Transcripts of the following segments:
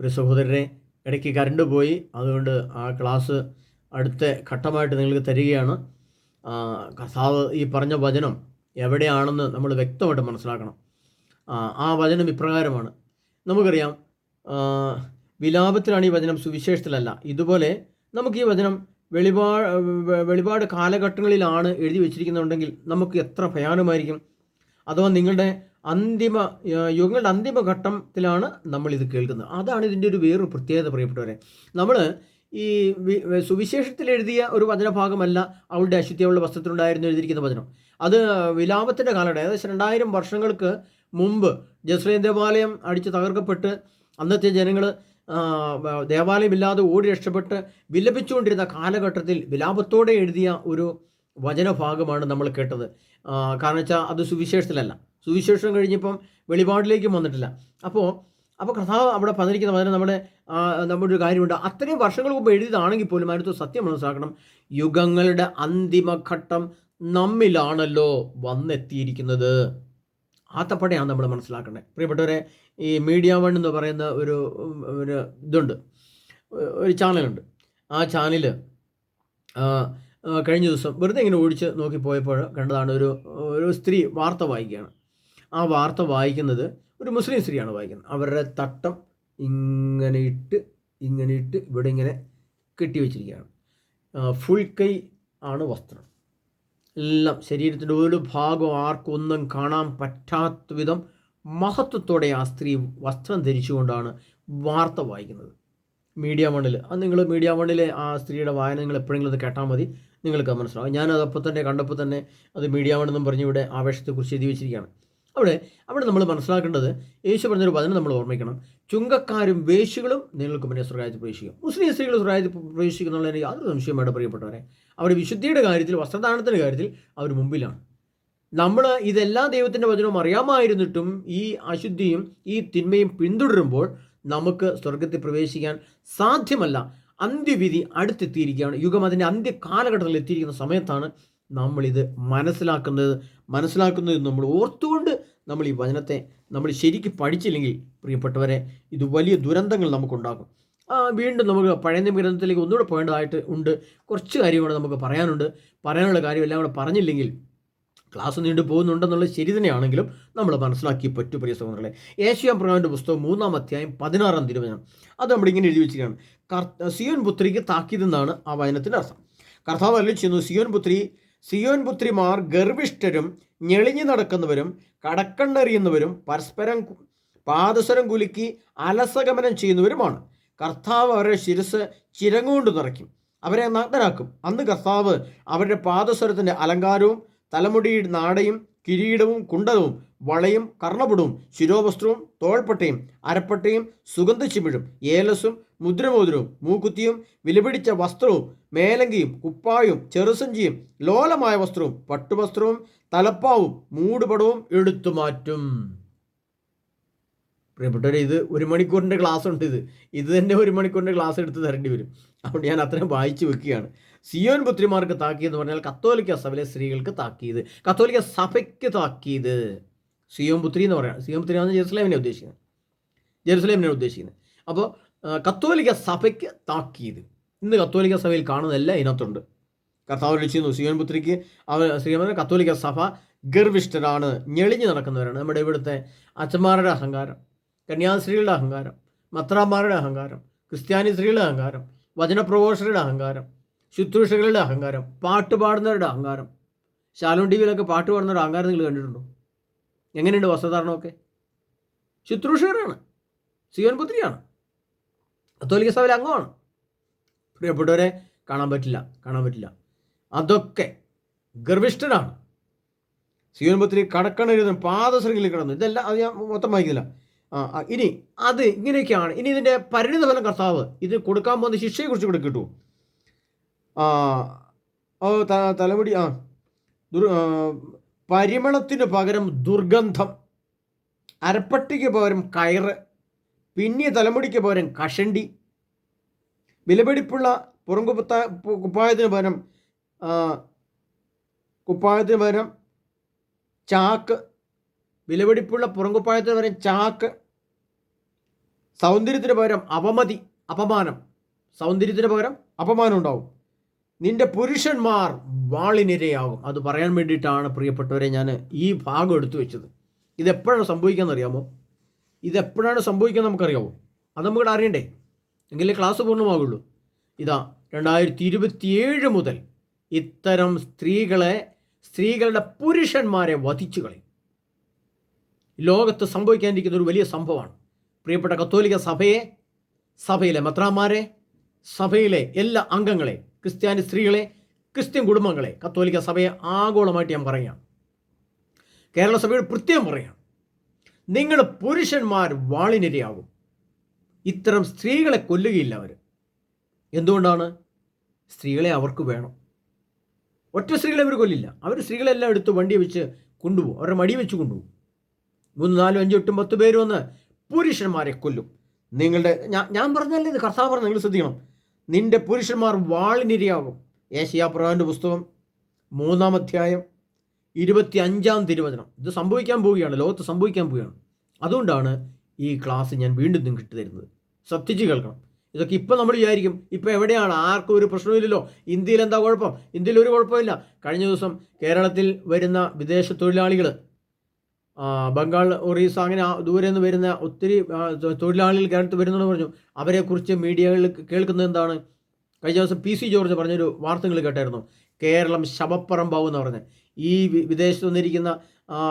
ഒരു സഹോദരനെ ഇടയ്ക്ക് കറണ്ട് പോയി. അതുകൊണ്ട് ആ ക്ലാസ് അടുത്ത ഘട്ടമായിട്ട് നിങ്ങൾക്ക് തരികയാണ്. ഈ പറഞ്ഞ വചനം എവിടെയാണെന്ന് നമ്മൾ വ്യക്തമായിട്ട് മനസ്സിലാക്കണം. ആ, വചനം ഇപ്രകാരമാണ്. നമുക്കറിയാം വിലാപത്തിലാണ് ഈ വചനം സുവിശേഷത്തിലല്ല. ഇതുപോലെ നമുക്ക് ഈ വചനം വെളിപാട് വെളിപാട് കാലഘട്ടങ്ങളിലാണ് എഴുതി വെച്ചിരിക്കുന്നുണ്ടെങ്കിൽ നമുക്ക് എത്ര ഭയാനമായിരിക്കും അഥവാ നിങ്ങളുടെ അന്തിമ യുഗങ്ങളുടെ അന്തിമ ഘട്ടത്തിലാണ് നമ്മൾ ഇത് കേൾക്കുന്നത്. അതാണ് ഇതിന്റെ ഒരു വേറൊരു പ്രത്യേകത പ്രിയപ്പെട്ടവരെ. നമ്മൾ ഈ സുവിശേഷത്തിൽ എഴുതിയ ഒരു വചനഭാഗമല്ല അവളുടെ അശുദ്ധിയുള്ള വസ്ത്രത്തിലുണ്ടായിരുന്നു എഴുതിയിരിക്കുന്ന വചനം. അത് വിലാപത്തിന്റെ കാലഘട്ടം ഏകദേശം രണ്ടായിരം വർഷങ്ങൾക്ക് മുമ്പ് ജസ്രൈൻ ദേവാലയം അടിച്ച് തകർക്കപ്പെട്ട് അന്നത്തെ ജനങ്ങൾ ദേവാലയമില്ലാതെ ഓടി രക്ഷപ്പെട്ട് വിലപിച്ചുകൊണ്ടിരുന്ന കാലഘട്ടത്തിൽ വിലാപത്തോടെ എഴുതിയ ഒരു വചനഭാഗമാണ് നമ്മൾ കേട്ടത്. കാരണം വെച്ചാൽ അത് സുവിശേഷത്തിലല്ല. സുവിശേഷം കഴിഞ്ഞപ്പം വെളിപാടിലേക്കും വന്നിട്ടില്ല. അപ്പോൾ അപ്പോൾ കഥാവ് അവിടെ പതിരിക്കുന്ന വചനം നമ്മുടെ നമ്മുടെ ഒരു കാര്യമുണ്ട്. അത്രയും വർഷങ്ങൾക്ക് മുമ്പ് എഴുതിയതാണെങ്കിൽ പോലും അതിനകത്ത് സത്യം മനസ്സിലാക്കണം. യുഗങ്ങളുടെ അന്തിമഘട്ടം നമ്മിലാണല്ലോ വന്നെത്തിയിരിക്കുന്നത്. ആത്തപ്പടയാണ് നമ്മൾ മനസ്സിലാക്കേണ്ടത് പ്രിയപ്പെട്ടവരെ ഈ മീഡിയ വൺ എന്ന് പറയുന്ന ഒരു ഒരു ഇതുണ്ട്. ഒരു ചാനലുണ്ട്. ആ ചാനൽ കഴിഞ്ഞ ദിവസം വെറുതെ ഇങ്ങനെ ഓടിച്ച് നോക്കിപ്പോയപ്പോൾ കണ്ടതാണ് ഒരു ഒരു സ്ത്രീ വാർത്ത വായിക്കുകയാണ്. ആ വാർത്ത വായിക്കുന്നത് ഒരു മുസ്ലിം സ്ത്രീയാണ് വായിക്കുന്നത്. അവരുടെ തട്ടം ഇങ്ങനെ ഇട്ട് ഇങ്ങനെ ഇട്ട് ഇവിടെ ഇങ്ങനെ കെട്ടി വെച്ചിരിക്കുകയാണ് ഫുൾ കൈ ആണ് വസ്ത്രം. എല്ലാം ശരീരത്തിന്റെ ഒരു ഭാഗം ആർക്കൊന്നും കാണാൻ പറ്റാത്ത വിധം മഹത്വത്തോടെ ആ സ്ത്രീ വസ്ത്രം ധരിച്ചുകൊണ്ടാണ് വാർത്ത വായിക്കുന്നത്. മീഡിയ മണ്ണിൽ അത് നിങ്ങൾ മീഡിയ മണ്ണിലെ ആ സ്ത്രീയുടെ വായന നിങ്ങൾ എപ്പോഴെങ്കിലും അത് കേട്ടാൽ മതി. നിങ്ങൾക്ക് മനസ്സിലാവും. ഞാനത് അപ്പോൾ തന്നെ കണ്ടപ്പോൾ തന്നെ അത് മീഡിയ മണ്ണെന്നും പറഞ്ഞ് ഇവിടെ ആവേശത്തെക്കുറിച്ച് എഴുതി വെച്ചിരിക്കുകയാണ്. അവിടെ അവിടെ നമ്മൾ മനസ്സിലാക്കേണ്ടത് യേശു പറഞ്ഞൊരു വചനം നമ്മൾ ഓർമ്മിക്കണം. ചുങ്കക്കാരും വേശികളും നിങ്ങൾക്ക് മുന്നേ സ്വർഗായത്തിൽ പ്രവേശിക്കും. മുസ്ലിം സ്ത്രീകൾ സ്വർഗായത്തിൽ പ്രവേശിക്കുന്നുള്ളതിന് യാതൊരു സംശയമായിട്ട് പ്രിയപ്പെട്ടവരെ അവർ വിശുദ്ധിയുടെ കാര്യത്തിൽ വസ്ത്രദാനത്തിന്റെ കാര്യത്തിൽ അവർ മുമ്പിലാണ്. നമ്മൾ ഇതെല്ലാ ദൈവത്തിന്റെ വചനവും അറിയാമായിരുന്നിട്ടും ഈ അശുദ്ധിയും ഈ തിന്മയും പിന്തുടരുമ്പോൾ നമുക്ക് സ്വർഗത്തിൽ പ്രവേശിക്കാൻ സാധ്യമല്ല. അന്ത്യവിധി അടുത്തെത്തിയിരിക്കുകയാണ്. യുഗം അതിന്റെ അന്ത്യ കാലഘട്ടത്തിൽ എത്തിയിരിക്കുന്ന സമയത്താണ് നമ്മളിത് മനസ്സിലാക്കുന്നത് മനസ്സിലാക്കുന്നത് നമ്മൾ ഓർത്തുകൊണ്ട് നമ്മൾ ഈ വചനത്തെ നമ്മൾ ശരിക്കും പഠിച്ചില്ലെങ്കിൽ പ്രിയപ്പെട്ടവരെ ഇത് വലിയ ദുരന്തങ്ങൾ നമുക്കുണ്ടാക്കും. വീണ്ടും നമുക്ക് പഴയ നിയമ ഗ്രന്ഥത്തിലേക്ക് ഒന്നുകൂടെ പോകേണ്ടതായിട്ട് ഉണ്ട്. കുറച്ച് കാര്യങ്ങൾ നമുക്ക് പറയാനുണ്ട്. പറയാനുള്ള കാര്യം എല്ലാം കൂടെ പറഞ്ഞില്ലെങ്കിൽ ക്ലാസ് നീണ്ടു പോകുന്നുണ്ടെന്നുള്ളത് ശരി തന്നെയാണെങ്കിലും നമ്മൾ മനസ്സിലാക്കി പറ്റു പ്രിയ സഹോദരങ്ങളെ. ഏഷ്യാം പ്രകാരന്റെ പുസ്തകം മൂന്നാം അധ്യായം പതിനാറാം തിരുവചനം. അത് നമ്മളിങ്ങനെ എഴുതി വെച്ചിരിക്കുകയാണ്. കർ സിയോൻ പുത്രിക്ക് താക്കീതെന്നാണ് ആ വചനത്തിന്റെ അർത്ഥം. കർത്താവ് ചെയ്യുന്നു സിയോൻ പുത്രി സിയോൻ പുത്രിമാർ ഗർഭിഷ്ഠരും ഞെളിഞ്ഞു നടക്കുന്നവരും കടക്കണ്ണെറിയുന്നവരും പരസ്പരം പാദസ്വരം കുലുക്കി അലസഗമനം ചെയ്യുന്നവരുമാണ്. കർത്താവ് അവരുടെ ശിരസ് ചിരങ്ങുകൊണ്ട് നിറയ്ക്കും. അവരെ നഗ്നരാക്കും. അന്ന് കർത്താവ് അവരുടെ പാദസ്വരത്തിന്റെ അലങ്കാരവും തലമുടി നാടയും കിരീടവും കുണ്ടവും വളയും കർണപുടവും ശിരോവസ്ത്രവും തോൾപ്പട്ടയും അരപ്പട്ടയും സുഗന്ധച്ചിമിഴും ഏലസും മുദ്രമോതിരവും മൂക്കുത്തിയും വിലപിടിച്ച വസ്ത്രവും മേലങ്കിയും കുപ്പായും ചെറുസഞ്ചിയും ലോലമായ വസ്ത്രവും പട്ടുവസ്ത്രവും തലപ്പാവും മൂടുപടവും എടുത്തു മാറ്റും. പ്രിയപ്പെട്ടവരെ ഇത് ഒരു മണിക്കൂറിന്റെ ക്ലാസ് ഉണ്ട് ഇത്. ഇത് തന്നെ ഒരു മണിക്കൂറിന്റെ ക്ലാസ് എടുത്ത് തരേണ്ടി വരും. അതുകൊണ്ട് ഞാൻ അത്രയും വായിച്ചു വെക്കുകയാണ്. സിയോൻ പുത്രിമാർക്ക് താക്കീത് എന്ന് പറഞ്ഞാൽ കത്തോലിക്ക സഭയിലെ സ്ത്രീകൾക്ക് താക്കീത്. കത്തോലിക്ക സഭയ്ക്ക് താക്കീത്. സിയോൻ പുത്രി എന്ന് പറയാം സിയോൻ പുത്രി എന്ന് ജെറുസലേമിനെ ഉദ്ദേശിക്കുന്നത്. ജെറുസലേമിനെ ഉദ്ദേശിക്കുന്നത്. അപ്പോൾ കത്തോലിക്ക സഭയ്ക്ക് താക്കീത്. ഇന്ന് കത്തോലിക്ക സഭയിൽ കാണുന്നതെല്ലാം ഇതിനകത്തുണ്ട്. കർത്താവ് വിളിച്ചിരുന്നു സിയോൻ പുത്രിക്ക് അവർ ശ്രീമന കത്തോലിക്ക സഭ ഗർവിഷ്ഠരാണ്. ഞെളിഞ്ഞു നടക്കുന്നവരാണ്. നമ്മുടെ ഇവിടുത്തെ അച്ഛന്മാരുടെ അഹങ്കാരം കന്യാസ്ത്രീകളുടെ അഹങ്കാരം മത്രാമാരുടെ അഹങ്കാരം ക്രിസ്ത്യാനി സ്ത്രീകളുടെ അഹങ്കാരം വചനപ്രഘോഷകരുടെ അഹങ്കാരം ശുശ്രൂഷകളുടെ അഹങ്കാരം പാട്ട് പാടുന്നവരുടെ അഹങ്കാരം. ശാലോൺ ടി വിയിലൊക്കെ പാട്ട് പാടുന്നവരുടെ അഹങ്കാരം നിങ്ങൾ കണ്ടിട്ടുണ്ടോ? എങ്ങനെയുണ്ട് വസ്ത്രധാരണമൊക്കെ? ശുശ്രൂഷകരാണ്. സിയോൻ പുത്രിയാണ്. കത്തോലിക്ക സഭയിൽ അംഗമാണ് പ്രിയപ്പെട്ടവരെ കാണാൻ പറ്റില്ല കാണാൻ പറ്റില്ല. അതൊക്കെ ഗർഭിഷ്ഠനാണ് സിയോൻ പുത്രി കടക്കണെഴുതും പാദശ്രങ്ങളിൽ കിടന്നു. ഇതെല്ലാം അത് ഞാൻ മൊത്തം ആ, ഇനി അത് ഇങ്ങനെയൊക്കെയാണ്. ഇനി ഇതിന്റെ പരിണിത ഫലം കർത്താവ് ഇത് കൊടുക്കാൻ പോകുന്ന ശിക്ഷയെക്കുറിച്ച് കൂടെ കിട്ടുമോ ആ ഓ തലമുടി ആ ദുർ പരിമളത്തിന് പകരം ദുർഗന്ധം അരപ്പട്ടിക്ക് പകരം കയറ് പിന്നിയ തലമുടിക്ക് പകരം കഷണ്ടി. വിലപിടിപ്പുള്ള പുറംകുപ്പത്ത കുപ്പായത്തിന് പകരം കുപ്പായത്തിന് പകരം ചാക്ക്. വിലപിടിപ്പുള്ള പുറംകുപ്പായത്തിന് പകരം ചാക്ക്. സൗന്ദര്യത്തിന് പകരം അപമതി അപമാനം. സൗന്ദര്യത്തിന് പകരം അപമാനം ഉണ്ടാവും. നിന്റെ പുരുഷന്മാർ വാളിനിരയാകും. അത് പറയാൻ വേണ്ടിയിട്ടാണ് പ്രിയപ്പെട്ടവരെ ഞാൻ ഈ ഭാഗം എടുത്തു വെച്ചത്. ഇതെപ്പോഴാണ് സംഭവിക്കാമെന്ന് അറിയാമോ ഇതെപ്പോഴാണ് സംഭവിക്കുക നമുക്കറിയാവോ? അത് നമുക്ക് അറിയണ്ടേ? എങ്കിലേ ക്ലാസ് പൂർണമാകുള്ളൂ ഇതാ രണ്ടായിരത്തി ഇരുപത്തിയേഴ് മുതൽ ഇത്തരം സ്ത്രീകളെ സ്ത്രീകളുടെ പുരുഷന്മാരെ വധിച്ചു കളയും. ലോകത്ത് സംഭവിക്കാനിരിക്കുന്ന ഒരു വലിയ സംഭവമാണ്. പ്രിയപ്പെട്ട കത്തോലിക്ക സഭയെ സഭയിലെ മത്രാന്മാരെ സഭയിലെ എല്ലാ അംഗങ്ങളെ ക്രിസ്ത്യാനി സ്ത്രീകളെ ക്രിസ്ത്യൻ കുടുംബങ്ങളെ കത്തോലിക്ക സഭയെ ആഗോളമായിട്ട് ഞാൻ പറയാം കേരള സഭയുടെ പ്രത്യേകം പറയാം നിങ്ങളുടെ പുരുഷന്മാർ വാളിനിരയാകും. ഇത്തരം സ്ത്രീകളെ കൊല്ലുകയില്ല അവർ എന്തുകൊണ്ടാണ്? സ്ത്രീകളെ അവർക്ക് വേണം. ഒറ്റ സ്ത്രീകളെ അവർ കൊല്ലില്ല. അവർ സ്ത്രീകളെല്ലാം എടുത്ത് വണ്ടി വെച്ച് കൊണ്ടുപോകും. അവരുടെ മടി വെച്ച് കൊണ്ടുപോകും. മൂന്ന് നാലും അഞ്ചും എട്ടും പത്ത് പേര് വന്ന് പുരുഷന്മാരെ കൊല്ലും. നിങ്ങളുടെ ഞാൻ ഞാൻ പറഞ്ഞല്ലേ ഇത്? കർത്താവ് പറഞ്ഞു നിങ്ങൾ ശ്രദ്ധിക്കണം. നിന്റെ പുരുഷന്മാർ വാളിനിരയാകും. ഏഷ്യാപ്രവാന്റെ പുസ്തകം മൂന്നാം അധ്യായം ഇരുപത്തി അഞ്ചാം തിരുവചനം. ഇത് സംഭവിക്കാൻ പോവുകയാണ് ലോകത്ത് സംഭവിക്കാൻ പോവുകയാണ്. അതുകൊണ്ടാണ് ഈ ക്ലാസ് ഞാൻ വീണ്ടും നിങ്ങൾക്ക് തരുന്നത്. ശ്രദ്ധിച്ച് കേൾക്കണം. ഇതൊക്കെ ഇപ്പം നമ്മൾ വിചാരിക്കും ഇപ്പം എവിടെയാണ്? ആർക്കും ഒരു പ്രശ്നമില്ലല്ലോ ഇന്ത്യയിൽ എന്താ കുഴപ്പം? ഇന്ത്യയിൽ ഒരു കുഴപ്പമില്ല കഴിഞ്ഞ ദിവസം കേരളത്തിൽ വരുന്ന വിദേശ തൊഴിലാളികൾ ബംഗാൾ ഒറീസ അങ്ങനെ ദൂരെ നിന്ന് വരുന്ന ഒത്തിരി തൊഴിലാളികൾ കേരളത്തിൽ വരുന്നെന്ന് പറഞ്ഞു. അവരെക്കുറിച്ച് മീഡിയകളിൽ കേൾക്കുന്നത് എന്താണ്? കഴിഞ്ഞ ദിവസം പി സി ജോർജ് പറഞ്ഞൊരു വാർത്തകൾ കേട്ടായിരുന്നു. കേരളം ശവപ്പറമ്പാവും എന്ന് പറഞ്ഞ്. ഈ വിദേശത്ത് വന്നിരിക്കുന്ന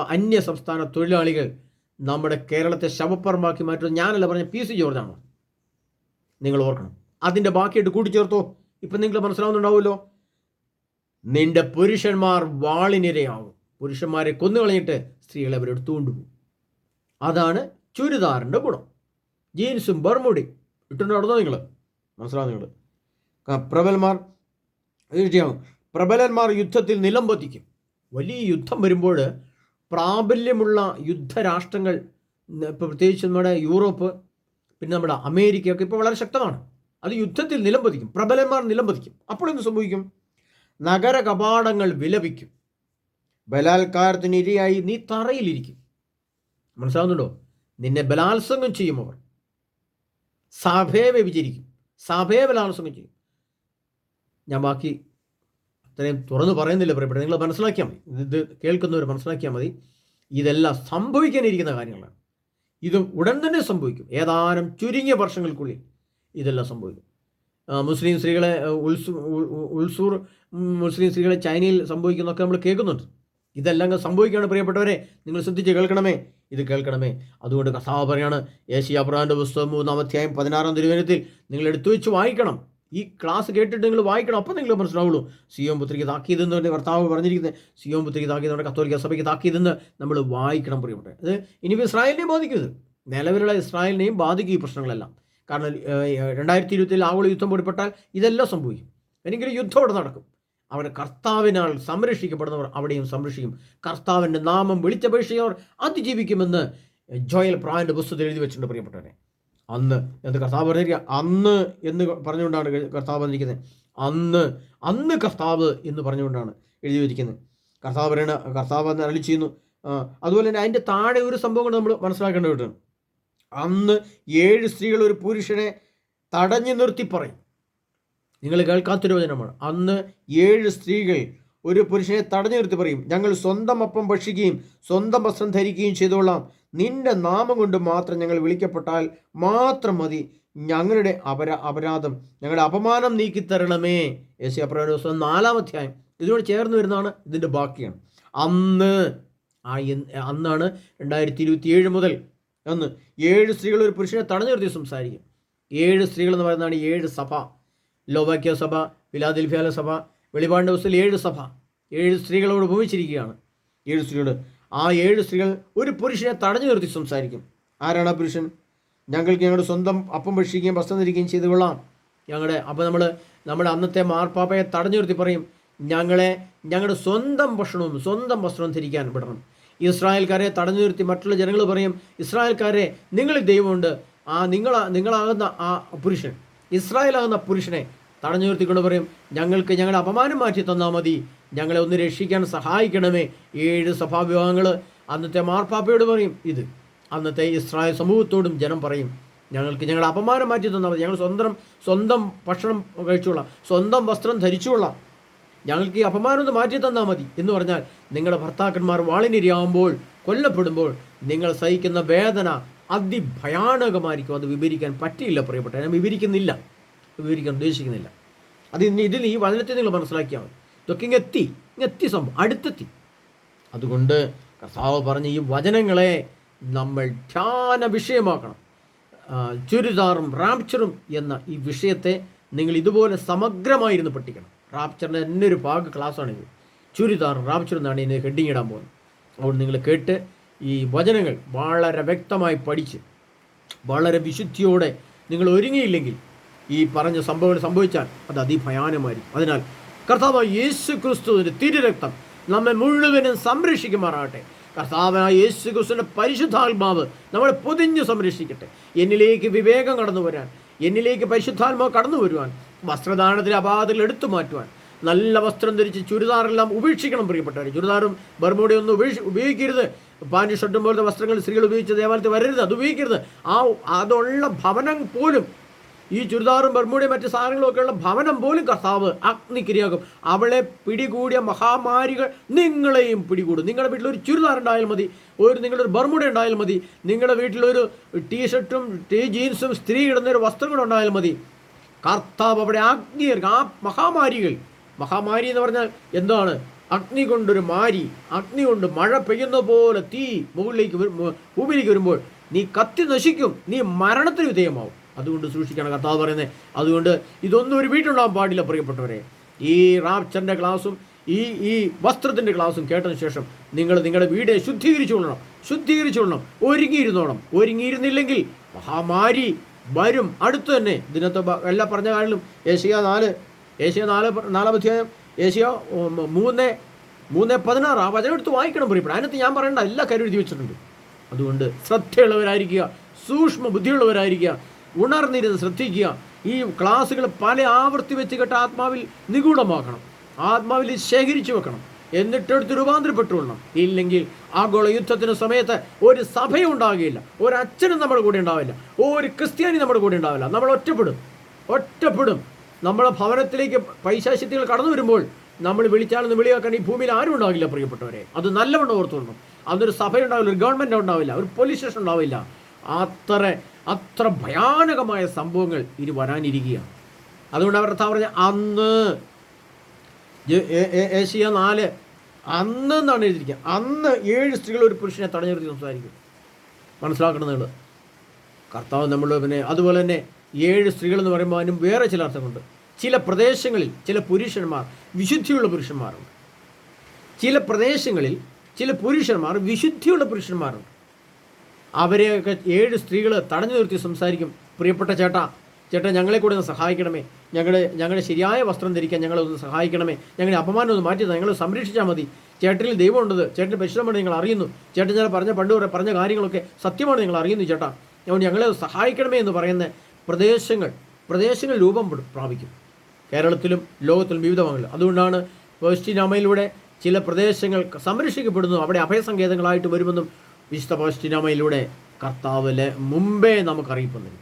അന്യ സംസ്ഥാന തൊഴിലാളികൾ നമ്മുടെ കേരളത്തെ ശവപ്പറമ്പാക്കി മാറ്റുന്നത് ഞാനല്ല പറഞ്ഞ പി. സി. ജോർജാണ്? നിങ്ങൾ ഓർക്കണം. അതിന്റെ ബാക്കിയായിട്ട് കൂട്ടിച്ചേർത്തോ. ഇപ്പം നിങ്ങൾ മനസ്സിലാവുന്നുണ്ടാവുമല്ലോ. നിന്റെ പുരുഷന്മാർ വാളിനിരയാവും. പുരുഷന്മാരെ കൊന്നുകളഞ്ഞിട്ട് സ്ത്രീകളെ അവരെടുത്തു കൊണ്ടുപോകും അതാണ് ചുരിദാറിന്റെ ഗുണം. ജീൻസും ബർമുടി ഇട്ടുകൊണ്ട് നടന്നോ നിങ്ങൾ മനസ്സിലാവും നിങ്ങൾ പ്രബൽമാർ തീർച്ചയായും. പ്രബലന്മാർ യുദ്ധത്തിൽ നിലംപതിക്കും വലിയ യുദ്ധം വരുമ്പോൾ പ്രാബല്യമുള്ള യുദ്ധരാഷ്ട്രങ്ങൾ പ്രത്യേകിച്ച് നമ്മുടെ യൂറോപ്പ് പിന്നെ നമ്മുടെ അമേരിക്ക ഒക്കെ ഇപ്പോൾ വളരെ ശക്തമാണ്. അത് യുദ്ധത്തിൽ നിലംപതിക്കും പ്രബലന്മാർ നിലംപതിക്കും അപ്പോൾ എന്ത് സംഭവിക്കും? നഗര കപാടങ്ങൾ വിലപിക്കും. ബലാത്കാരത്തിന് ഇരയായി നീ തറയിലിരിക്കും. മനസ്സിലാവുന്നുണ്ടോ? നിന്നെ ബലാത്സംഗം ചെയ്യും അവർ. സഭയെ വ്യഭിചരിക്കും. സഭയെ ബലാത്സംഗം ചെയ്യും. ഞാൻ ബാക്കി അത്രയും തുറന്നു പറയുന്നില്ല പ്രിയപ്പെട്ട നിങ്ങൾ മനസ്സിലാക്കിയാൽ മതി. ഇത് കേൾക്കുന്നവർ മനസ്സിലാക്കിയാൽ മതി. ഇതെല്ലാം സംഭവിക്കാനിരിക്കുന്ന കാര്യങ്ങളാണ്. ഇത് ഉടൻ തന്നെ സംഭവിക്കും. ഏതാനും ചുരുങ്ങിയ വർഷങ്ങൾക്കുള്ളിൽ ഇതെല്ലാം സംഭവിക്കും. മുസ്ലിം സ്ത്രീകളെ ഉത്സു ഉൾസു ഉ- ഉ- ഉൾസൂർ മുസ്ലിം സ്ത്രീകളെ ചൈനയിൽ സംഭവിക്കുന്നൊക്കെ നമ്മൾ കേൾക്കുന്നുണ്ട്. ഇതെല്ലാം സംഭവിക്കുകയാണ് പ്രിയപ്പെട്ടവരെ. നിങ്ങൾ ശ്രദ്ധിച്ച് കേൾക്കണമേ. ഇത് കേൾക്കണമേ. അതുകൊണ്ട് കഥാപറയാണ് പറയാണ് ഏഷ്യ പുസ്തകം മൂന്നാം അധ്യായം പതിനാറാം തിരുവനത്തിൽ നിങ്ങൾ എടുത്തു വെച്ച് വായിക്കണം. ഈ ക്ലാസ് കേട്ടിട്ട് നിങ്ങൾ വായിക്കണം അപ്പം നിങ്ങൾ മനസ്സിലാവുള്ളൂ. സിയോം പുത്രിക്ക് താക്കിയതെന്ന് പറഞ്ഞ കർത്താവ് പറഞ്ഞിരിക്കുന്നത്. സിയോം പുത്രിക്ക് താക്കീതെന്ന് കത്തോലിക്ക സഭയ്ക്ക് താക്കിയതെന്ന് നമ്മൾ വായിക്കണം പ്രിയപ്പെട്ടെ അത് ഇനിയിപ്പോൾ ഇസ്രായേലിനെയും ബാധിക്കും ഇത്. നിലവിലുള്ള ഇസ്രായേലിനെയും ബാധിക്കും ഈ പ്രശ്നങ്ങളെല്ലാം. കാരണം രണ്ടായിരത്തി ഇരുപത്തിയിൽ ആഗോള യുദ്ധം പൊടിപ്പെട്ടാൽ ഇതെല്ലാം സംഭവിക്കും. എനിക്കൊരു യുദ്ധം അവിടെ നടക്കും. അവിടെ കർത്താവിനാൽ സംരക്ഷിക്കപ്പെടുന്നവർ അവിടെയും സംരക്ഷിക്കും. കർത്താവിന്റെ നാമം വിളിച്ചപേക്ഷിക്കുന്നവർ അതിജീവിക്കുമെന്ന് ജോയൽ പ്രായന്റെ പുസ്തകത്തിൽ എഴുതി വെച്ചിട്ടുണ്ട് പ്രിയപ്പെട്ടവരെ. അന്ന്. എന്ന് കർത്താവ് പറഞ്ഞിരിക്കുക അന്ന് എന്ന് പറഞ്ഞുകൊണ്ടാണ് കർത്താവ് പറഞ്ഞിരിക്കുന്നത് അന്ന് അന്ന് കർത്താവ് എന്ന് പറഞ്ഞുകൊണ്ടാണ് എഴുതി വരിക്കുന്നത് കർത്താവ് പറയണ കർത്താവ് എന്ന് അരളി ചെയ്യുന്നു. അതുപോലെ തന്നെ അതിന്റെ താഴെ ഒരു സംഭവം നമ്മൾ മനസ്സിലാക്കേണ്ടതുണ്ട് അന്ന് ഏഴ് സ്ത്രീകൾ ഒരു പുരുഷനെ തടഞ്ഞു നിർത്തി പറയും. നിങ്ങൾ കേൾക്കാത്തൊരു വചനമാണ്. അന്ന് ഏഴ് സ്ത്രീകൾ ഒരു പുരുഷനെ തടഞ്ഞു നിർത്തി പറയും. ഞങ്ങൾ സ്വന്തം അപ്പം ഭക്ഷിക്കുകയും സ്വന്തം വസ്ത്രം ധരിക്കുകയും ചെയ്തോളാം. നിന്റെ നാമം കൊണ്ട് മാത്രം ഞങ്ങൾ വിളിക്കപ്പെട്ടാൽ മാത്രം മതി. ഞങ്ങളുടെ അപര അപരാധം ഞങ്ങളുടെ അപമാനം നീക്കി തരണമേ. യേശു അപ്രകാരം ദിവസം നാലാം അധ്യായം. ഇതിനോട് ചേർന്ന് വരുന്നതാണ് ഇതിന്റെ ബാക്കിയാണ് അന്ന് ആ അന്നാണ് രണ്ടായിരത്തി ഇരുപത്തി ഏഴ് മുതൽ അന്ന് ഏഴ് സ്ത്രീകൾ ഒരു പുരുഷനെ തടഞ്ഞു നിർത്തി സംസാരിക്കും. ഏഴ് സ്ത്രീകൾ എന്ന് പറയുന്നതാണ് ഏഴ് സഭ. ലോവാക്യ സഭ വിലാദിൽഫിയാല സഭ വെളിപാട് ദിവസത്തിൽ ഏഴ് സഭ. ഏഴ് സ്ത്രീകളോട് ഉപമിച്ചിരിക്കുകയാണ് ഏഴ് സ്ത്രീകളോട് ആ ഏഴ് സ്ത്രീകൾ ഒരു പുരുഷനെ തടഞ്ഞു നിർത്തി സംസാരിക്കും. ആരാണ് ആ പുരുഷൻ? ഞങ്ങൾക്ക് ഞങ്ങളുടെ സ്വന്തം അപ്പം ഭക്ഷിക്കുകയും വസ്ത്രം ധരിക്കുകയും ചെയ്തു കൊള്ളാം. ഞങ്ങളുടെ അപ്പോൾ നമ്മൾ നമ്മുടെ അന്നത്തെ മാർപ്പാപ്പയെ തടഞ്ഞു നിർത്തി പറയും ഞങ്ങളെ ഞങ്ങളുടെ സ്വന്തം ഭക്ഷണവും സ്വന്തം വസ്ത്രവും ധരിക്കാൻ വിടണം. ഇസ്രായേൽക്കാരെ തടഞ്ഞു നിർത്തി മറ്റുള്ള ജനങ്ങൾ പറയും ഇസ്രായേൽക്കാരെ നിങ്ങളിൽ ദൈവമുണ്ട്. ആ നിങ്ങൾ നിങ്ങളാകുന്ന ആ പുരുഷൻ ഇസ്രായേലാകുന്ന പുരുഷനെ തടഞ്ഞു നിർത്തിക്കൊണ്ട് പറയും ഞങ്ങൾക്ക് ഞങ്ങളുടെ അപമാനം മാറ്റി തന്നാൽ മതി. ഞങ്ങളെ ഒന്ന് രക്ഷിക്കാൻ സഹായിക്കണമേ. ഏഴ് സഭാവിഭാഗങ്ങൾ അന്നത്തെ മാർപ്പാപ്പയോട് പറയും ഇത്. അന്നത്തെ ഇസ്രായേൽ സമൂഹത്തോടും ജനം പറയും ഞങ്ങൾക്ക് ഞങ്ങൾ അപമാനം മാറ്റി തന്നാൽ ഞങ്ങൾ സ്വന്തം സ്വന്തം ഭക്ഷണം കഴിച്ചുകൊള്ളാം. സ്വന്തം വസ്ത്രം ധരിച്ചുകൊള്ളാം. ഞങ്ങൾക്ക് ഈ അപമാനം ഒന്ന് മാറ്റി തന്നാൽ മതി. എന്ന് പറഞ്ഞാൽ നിങ്ങളുടെ ഭർത്താക്കന്മാർ വാളിനിരയാവുമ്പോൾ കൊല്ലപ്പെടുമ്പോൾ നിങ്ങൾ സഹിക്കുന്ന വേദന അതിഭയാനകമായിരിക്കും. അത് വിവരിക്കാൻ പറ്റിയില്ല പ്രിയപ്പെട്ട ഞാൻ വിവരിക്കുന്നില്ല. വിവരിക്കാൻ ഉദ്ദേശിക്കുന്നില്ല. അത് ഇതിൽ ഈ വചനത്തെ നിങ്ങൾ മനസ്സിലാക്കിയാൽ മതി. ഇതൊക്കെ ഇങ്ങ് എത്തി ഇങ്ങ് എത്തി സംഭവം അടുത്തെത്തി. അതുകൊണ്ട് കർത്താവ് പറഞ്ഞ ഈ വചനങ്ങളെ നമ്മൾ ധ്യാന വിഷയമാക്കണം. ചുരിദാറും റാപ്ചറും എന്ന ഈ വിഷയത്തെ നിങ്ങൾ ഇതുപോലെ സമഗ്രമായിരുന്നു പഠിക്കണം. റാപ്ചറിന്റെ തന്നെ ഒരു ഭാഗ ക്ലാസ്സാണിത്. ചുരിദാറും റാപ്ചറും എന്നാണ് ഇതിന് ഹെഡിങ് ഇടാൻ പോകുന്നത്. അതുകൊണ്ട് നിങ്ങൾ കേട്ട് ഈ വചനങ്ങൾ വളരെ വ്യക്തമായി പഠിച്ച് വളരെ വിശുദ്ധിയോടെ നിങ്ങൾ ഒരുങ്ങിയില്ലെങ്കിൽ ഈ പറഞ്ഞ സംഭവങ്ങൾ സംഭവിച്ചാൽ അത് അതിഭയാനമായിരിക്കും. അതിനാൽ കർത്താവ് യേശു ക്രിസ്തുവിന്റെ തിരുരക്തം നമ്മെ മുഴുവനും സംരക്ഷിക്കുമാറാകട്ടെ. കർത്താവായ യേശു ക്രിസ്തുവിന്റെ പരിശുദ്ധാത്മാവ് നമ്മളെ പൊതിഞ്ഞ് സംരക്ഷിക്കട്ടെ. എന്നിലേക്ക് വിവേകം കടന്നു വരാൻ എന്നിലേക്ക് പരിശുദ്ധാത്മാവ് കടന്നു വരുവാൻ വസ്ത്രദാനത്തിലെ അപാകതകൾ എടുത്തു മാറ്റുവാൻ നല്ല വസ്ത്രം ധരിച്ച് ചുരിദാറെല്ലാം ഉപേക്ഷിക്കണം പ്രിയപ്പെട്ടവർ ചുരിദാറും ബർമൂടയും ഒന്നും ഉപേക്ഷ ഉപയോഗിക്കരുത്. പാന്റ് ഷർട്ടും പോലത്തെ വസ്ത്രങ്ങൾ സ്ത്രീകൾ ഉപയോഗിച്ച് ദേവാലയത്തിൽ വരരുത് അത് ഉപയോഗിക്കരുത്. ആ അതുള്ള ഭവനം പോലും ഈ ചുരിദാറും ബർമുടിയും മറ്റു സാധനങ്ങളും ഒക്കെയുള്ള ഭവനം പോലും കർത്താവ് അഗ്നിക്കിരയാകും അവളെ പിടികൂടിയ മഹാമാരികൾ നിങ്ങളെയും പിടികൂടും. നിങ്ങളുടെ വീട്ടിൽ ഒരു ചുരിദാർ മതി ഒരു നിങ്ങളുടെ ഒരു ബർമുട ഉണ്ടായാൽ മതി നിങ്ങളുടെ വീട്ടിലൊരു ടീഷർട്ടും ടീ ജീൻസും സ്ത്രീ ഇടുന്നൊരു വസ്ത്രങ്ങളും ഉണ്ടായാൽ മതി. കർത്താവ് അവിടെ അഗ്നി ആ മഹാമാരികൾ. മഹാമാരി എന്ന് പറഞ്ഞാൽ എന്താണ്? അഗ്നി കൊണ്ടൊരു മാരി അഗ്നി കൊണ്ട് മഴ പെയ്യുന്ന പോലെ തീ മുകളിലേക്ക് ഭൂമിയിലേക്ക് വരുമ്പോൾ നീ കത്തി നശിക്കും നീ മരണത്തിന് വിധേയമാവും. അതുകൊണ്ട് സൂക്ഷിക്കണം കർത്താവ് പറയുന്നത്. അതുകൊണ്ട് ഇതൊന്നും ഒരു വീട്ടിലുണ്ടാകാൻ പാടില്ല പ്രിയപ്പെട്ടവരെ. ഈ റാപ്ചറിന്റെ ക്ലാസ്സും ഈ ഈ വസ്ത്രത്തിന്റെ ക്ലാസ്സും കേട്ടതിന് ശേഷം നിങ്ങൾ നിങ്ങളുടെ വീട് ശുദ്ധീകരിച്ചു കൊള്ളണം ഒരുങ്ങിയിരുന്നോണം. ഒരുങ്ങിയിരുന്നില്ലെങ്കിൽ മഹാമാരി വരും. അടുത്തു തന്നെ ഇതിനകത്ത് എല്ലാം പറഞ്ഞ കാര്യങ്ങളും. ഏഷ്യ നാല് ഏഷ്യ നാല് നാലാം അധ്യായം ഏഷ്യ മൂന്ന് മൂന്ന് പതിനാറ് ആ വചനം എടുത്ത് വായിക്കണം പ്രിയപ്പെട്ട അതിനകത്ത് ഞാൻ പറയേണ്ട എല്ലാ കാര്യം എഴുതി വെച്ചിട്ടുണ്ട്. അതുകൊണ്ട് ശ്രദ്ധയുള്ളവരായിരിക്കുക സൂക്ഷ്മ ബുദ്ധിയുള്ളവരായിരിക്കുക ഉണർന്നിരുന്ന് ശ്രദ്ധിക്കുക. ഈ ക്ലാസ്സുകൾ പല ആവർത്തി വെച്ച് കേട്ട ആത്മാവിൽ നിഗൂഢമാക്കണം ആത്മാവിൽ ശേഖരിച്ചു വെക്കണം. എന്നിട്ടെടുത്ത് രൂപാന്തരപ്പെട്ടുകൊള്ളണം. ഇല്ലെങ്കിൽ ആഗോള യുദ്ധത്തിന് സമയത്ത് ഒരു സഭയും ഉണ്ടാകുകയില്ല ഒരു അച്ഛനും നമ്മുടെ കൂടെ ഉണ്ടാവില്ല. ഒരു ക്രിസ്ത്യാനി നമ്മുടെ കൂടെ ഉണ്ടാവില്ല. നമ്മൾ ഒറ്റപ്പെടും. ഒറ്റപ്പെടും. നമ്മളെ ഭവനത്തിലേക്ക് പൈശാശക്തികൾ കടന്നു വരുമ്പോൾ നമ്മൾ വിളിച്ചാലൊന്ന് വിളിയാക്കാൻ ഈ ഭൂമിയിൽ ആരും ഉണ്ടാകില്ല പ്രിയപ്പെട്ടവരെ. അത് നല്ലവണ്ണം ഓർത്തുകൊള്ളണം. അതൊരു സഭ ഉണ്ടാവില്ല ഒരു ഗവൺമെന്റ് ഉണ്ടാവില്ല ഒരു പോലീസ് സ്റ്റേഷൻ ഉണ്ടാവില്ല. അത്ര അത്ര ഭയാനകമായ സംഭവങ്ങൾ ഇനി വരാനിരിക്കുകയാണ്. അതുകൊണ്ട് അവർ പറഞ്ഞ അന്ന് ഏഷ്യ നാല്. അന്ന് എന്നാണ് എഴുതിയിരിക്കുക അന്ന് ഏഴ് സ്ത്രീകൾ ഒരു പുരുഷനെ തടഞ്ഞു നിർത്തി സംസാരിക്കും മനസ്സിലാക്കണം നിങ്ങൾ കർത്താവ് നമ്മൾ പിന്നെ അതുപോലെ തന്നെ ഏഴ് സ്ത്രീകൾ എന്ന് പറയുമ്പോൾ അതിനും വേറെ ചില അർത്ഥമുണ്ട് ചില പ്രദേശങ്ങളിൽ ചില പുരുഷന്മാർ വിശുദ്ധിയുള്ള പുരുഷന്മാരുണ്ട്. ചില പ്രദേശങ്ങളിൽ ചില പുരുഷന്മാർ വിശുദ്ധിയുള്ള പുരുഷന്മാരുണ്ട്. അവരെയൊക്കെ ഏഴ് സ്ത്രീകൾ തടഞ്ഞു നിർത്തി സംസാരിക്കും. പ്രിയപ്പെട്ട ചേട്ടാ ചേട്ടാ ഞങ്ങളെ കൂടെ ഒന്ന് സഹായിക്കണമേ. ഞങ്ങളെ ഞങ്ങളുടെ ശരിയായ വസ്ത്രം ധരിക്കാൻ ഞങ്ങളെ ഒന്ന് സഹായിക്കണമേ. ഞങ്ങളുടെ അപമാനം ഒന്ന് മാറ്റി ഞങ്ങൾ സംരക്ഷിച്ചാൽ മതി. ചേട്ടനിൽ ദൈവമുണ്ടത് ചേട്ടന്റെ പരിശ്രമമാണ് നിങ്ങൾ അറിയുന്നു. ചേട്ടൻ ഞാൻ പറഞ്ഞ പണ്ട് പറഞ്ഞ കാര്യങ്ങളൊക്കെ സത്യമാണ് നിങ്ങൾ അറിയുന്നു ചേട്ടാ. അതുകൊണ്ട് ഞങ്ങളെ സഹായിക്കണമേ എന്ന് പറയുന്ന പ്രദേശങ്ങൾ പ്രദേശങ്ങൾ രൂപം പ്രാപിക്കും. കേരളത്തിലും ലോകത്തിലും വിവിധ ഭാഗങ്ങളിൽ അതുകൊണ്ടാണ് പശ്ചിനാമയിലൂടെ ചില പ്രദേശങ്ങൾ സംരക്ഷിക്കപ്പെടുന്നു. അവിടെ അഭയസങ്കേതങ്ങളായിട്ട് വരുമെന്നും വിശുദ്ധ പശ്ചിനാമയിലൂടെ കർത്താവിലെ മുമ്പേ നമുക്ക് അറിയിപ്പ് നൽകി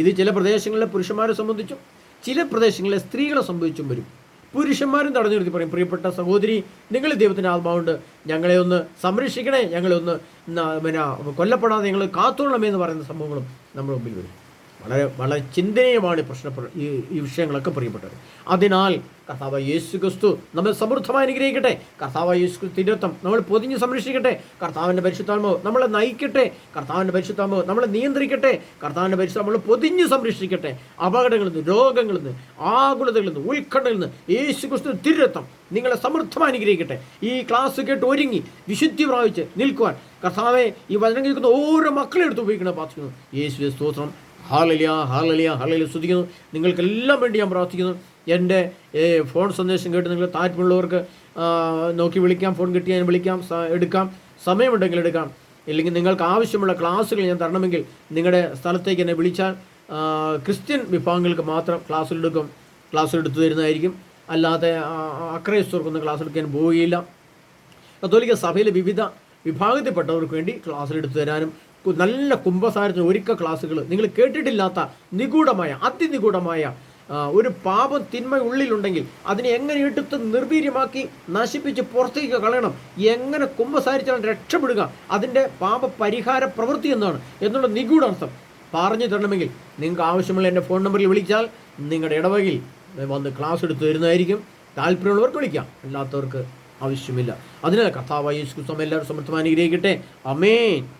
ഇത് ചില പ്രദേശങ്ങളിലെ പുരുഷന്മാരെ സംബന്ധിച്ചും ചില പ്രദേശങ്ങളിലെ സ്ത്രീകളെ സംബന്ധിച്ചും വരും. പുരുഷന്മാരും തടഞ്ഞു നിർത്തി പറയും പ്രിയപ്പെട്ട സഹോദരി നിങ്ങൾ ദൈവത്തിന്റെ ആത്മാവുണ്ട്. ഞങ്ങളെ ഒന്ന് സംരക്ഷിക്കണേ ഞങ്ങളെ ഒന്ന് പിന്നെ കൊല്ലപ്പെടാതെ ഞങ്ങൾ കാത്തോളണമേ എന്ന് പറയുന്ന സംഭവങ്ങളും നമ്മുടെ മുമ്പിൽ വരും. വളരെ വളരെ ചിന്തനീയമാണ് പ്രശ്ന ഈ ഈ വിഷയങ്ങളൊക്കെ പ്രിയപ്പെട്ടത് അതിനാൽ കർത്താവ് യേശു ക്രിസ്തു നമ്മൾ സമൃദ്ധമായി അനുഗ്രഹിക്കട്ടെ. കർത്താവ് യേശു ക്രിസ്തു നമ്മൾ പൊതിഞ്ഞ് സംരക്ഷിക്കട്ടെ. കർത്താവിന്റെ പരിശുദ്ധാത്മാവ് നമ്മളെ നയിക്കട്ടെ. കർത്താവിന്റെ പരിശുദ്ധാത്മാവ് നമ്മളെ നിയന്ത്രിക്കട്ടെ. കർത്താവിന്റെ പരിശുദ്ധ നമ്മൾ പൊതിഞ്ഞ് സംരക്ഷിക്കട്ടെ. അപകടങ്ങളിൽ നിന്ന് രോഗങ്ങളിൽ നിന്ന് ആകുലതകളിൽ നിന്ന് ഉത്കണ്ഠയിൽ നിന്ന് യേശു ക്രിസ്തു തിരുരത്വം നിങ്ങളെ സമൃദ്ധമായി അനുഗ്രഹിക്കട്ടെ. ഈ ക്ലാസ് കേട്ട് ഒരുങ്ങി വിശുദ്ധി പ്രാപിച്ച് നിൽക്കുവാൻ കർത്താവെ ഈ വചനം കേൾക്കുന്ന ഓരോ മക്കളെ എടുത്ത് ഉപയോഗിക്കണം പ്രാർത്ഥിക്കുന്നു. യേശുവെ സ്തോത്രം. ഹാലലിയ ഹാലലിയ ഹാലലിയ സ്തുതിക്കുന്നു. നിങ്ങൾക്കെല്ലാം വേണ്ടി ഞാൻ പ്രാർത്ഥിക്കുന്നു. എന്റെ ഫോൺ സന്ദേശം കേട്ട് നിങ്ങൾ താല്പര്യമുള്ളവർക്ക് നോക്കി വിളിക്കാം ഫോൺ കിട്ടി ഞാൻ വിളിക്കാം എടുക്കാം. സമയമുണ്ടെങ്കിൽ എടുക്കാം. ഇല്ലെങ്കിൽ നിങ്ങൾക്ക് ആവശ്യമുള്ള ക്ലാസ്സുകൾ ഞാൻ തരണമെങ്കിൽ നിങ്ങളുടെ സ്ഥലത്തേക്ക് എന്നെ വിളിച്ചാൽ ക്രിസ്ത്യൻ വിഭാഗങ്ങൾക്ക് മാത്രം ക്ലാസ്സിലെടുക്കും എടുത്തു തരുന്നതായിരിക്കും. അല്ലാതെ ആ, അക്രൈസ്തവർക്കൊന്നും ക്ലാസ് എടുക്കാൻ പോവുകയില്ല. കത്തോലിക്ക സഭയിലെ വിവിധ വിഭാഗത്തിൽപ്പെട്ടവർക്ക് വേണ്ടി ക്ലാസ്സിലെടുത്ത് തരാനും നല്ല കുംഭസാരത്തിന് ഒരുക്ക ക്ലാസ്സുകൾ. നിങ്ങൾ കേട്ടിട്ടില്ലാത്ത നിഗൂഢമായ അതിനിഗൂഢമായ ഒരു പാപം തിന്മ ഉള്ളിലുണ്ടെങ്കിൽ അതിനെ എങ്ങനെ എടുത്ത് നിർവീര്യമാക്കി നശിപ്പിച്ച് പുറത്തേക്ക് കളയണം? എങ്ങനെ കുംഭസാരിച്ചാൽ രക്ഷപ്പെടുക? അതിന്റെ പാപ പരിഹാര പ്രവൃത്തി എന്നാണ് എന്നുള്ള നിഗൂഢാർത്ഥം പറഞ്ഞു തരണമെങ്കിൽ നിങ്ങൾക്ക് ആവശ്യമുള്ള എന്റെ ഫോൺ നമ്പറിൽ വിളിച്ചാൽ നിങ്ങളുടെ ഇടവകയിൽ വന്ന് ക്ലാസ് എടുത്ത് തരുന്നതായിരിക്കും. താല്പര്യമുള്ളവർക്ക് വിളിക്കാം. അല്ലാത്തവർക്ക് ആവശ്യമില്ല. അതിനാൽ കഥാവായ യേശു എല്ലാവരും സമർത്ഥമാനുഗ്രഹിക്കട്ടെ അമേൻ